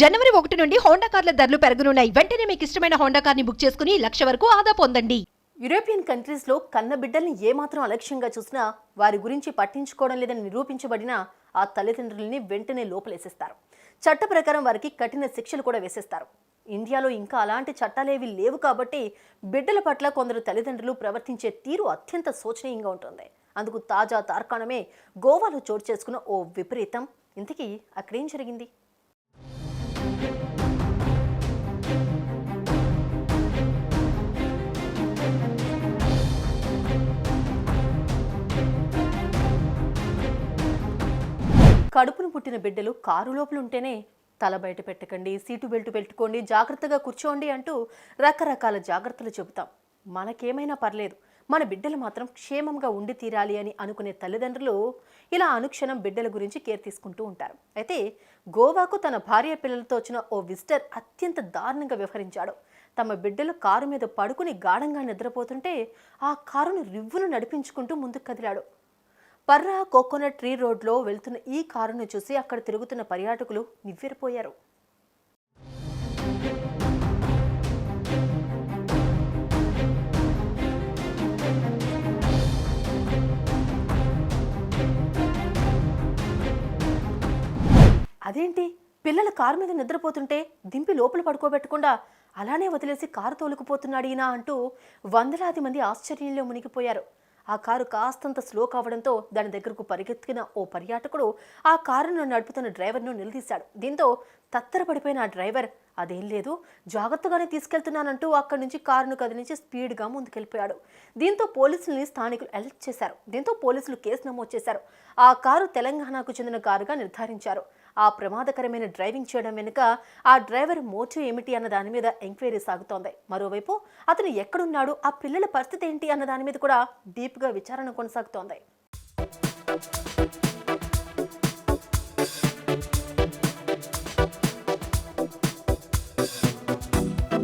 జనవరి ఒకటి నుండి హోండా కార్ల ధరలు పెరగనున్నాయి. వెంటనే మీకు ఇష్టమైన హోండా కార్ని బుక్ చేసుకుని లక్ష వరకు ఆదా పొందండి. యూరోపియన్ కంట్రీస్లో కన్న బిడ్డల్ని ఏమాత్రం అలక్ష్యంగా చూసినా వారి గురించి పట్టించుకోవడం లేదని నిరూపించబడిన ఆ తల్లిదండ్రుల్ని వెంటనే లోపలేసేస్తారు. చట్ట ప్రకారం వారికి కఠిన శిక్షలు కూడా వేసేస్తారు. ఇండియాలో ఇంకా అలాంటి చట్టాలేవి లేవు కాబట్టి బిడ్డల పట్ల కొందరు తల్లిదండ్రులు ప్రవర్తించే తీరు అత్యంత శోచనీయంగా ఉంటుంది. అందుకు తాజా తార్కాణమే గోవాలో చోటు చేసుకున్న ఓ విపరీతం. ఇంతకీ అక్కడేం జరిగింది? కడుపును పుట్టిన బిడ్డలు కారు లోపలుంటేనే తల బయట పెట్టకండి సీటు బెల్ట్ పెట్టుకోండి జాగ్రత్తగా కూర్చోండి అంటూ రకరకాల జాగ్రత్తలు చెబుతాం. మనకేమైనా పర్లేదు మన బిడ్డలు మాత్రం క్షేమంగా ఉండి తీరాలి అని అనుకునే తల్లిదండ్రులు ఇలా అనుక్షణం బిడ్డల గురించి కేర్ తీసుకుంటూ ఉంటారు. అయితే గోవాకు తన భార్య పిల్లలతో వచ్చిన ఓ విజిటర్ అత్యంత దారుణంగా వ్యవహరించాడు. తమ బిడ్డలు కారు మీద పడుకుని గాఢంగా నిద్రపోతుంటే ఆ కారును రివ్వును నడిపించుకుంటూ ముందుకు కదిలాడు. పర్రా కోకోనట్ ట్రీ రోడ్లో వెళ్తున్న ఈ కారును చూసి అక్కడ తిరుగుతున్న పర్యాటకులు నివ్వెరపోయారు. అదేంటి? పిల్లల కారు మీద నిద్రపోతుంటే దింపి లోపల పడుకోబెట్టకుండా అలానే వదిలేసి కారు తోలుకుపోతున్నాడు ఈయన అంటూ వందలాది మంది ఆశ్చర్యంలో మునిగిపోయారు. ఆ కారు కాస్తంత స్లో కావడంతో దాని దగ్గరకు పరిగెత్తిన ఓ పర్యాటకుడు ఆ కారును నడుపుతున్న డ్రైవర్ను నిలదీశాడు. దీంతో తత్తరపడిపోయిన ఆ డ్రైవర్ అదేం లేదు. జాగ్రత్తగానే తీసుకెళ్తున్నానంటూ అక్కడి నుంచి కారును కదిలించి స్పీడ్గా ముందుకెళ్ళిపోయాడు. దీంతో పోలీసుల్ని స్థానికులు అలర్ట్ చేశారు. దీంతో పోలీసులు కేసు నమోదు చేశారు. ఆ కారు తెలంగాణకు చెందిన కారుగా నిర్ధారించారు. ఆ ప్రమాదకరమైన డ్రైవింగ్ చేయడం వెనుక ఆ డ్రైవర్ మోటివ్ ఏమిటి అన్న దాని మీద ఎంక్వైరీ సాగుతోంది. మరోవైపు అతను ఎక్కడున్నాడు ఆ పిల్లల పరిస్థితి ఏంటి అన్న దాని మీద కూడా డీప్గా విచారణ కొనసాగుతోంది.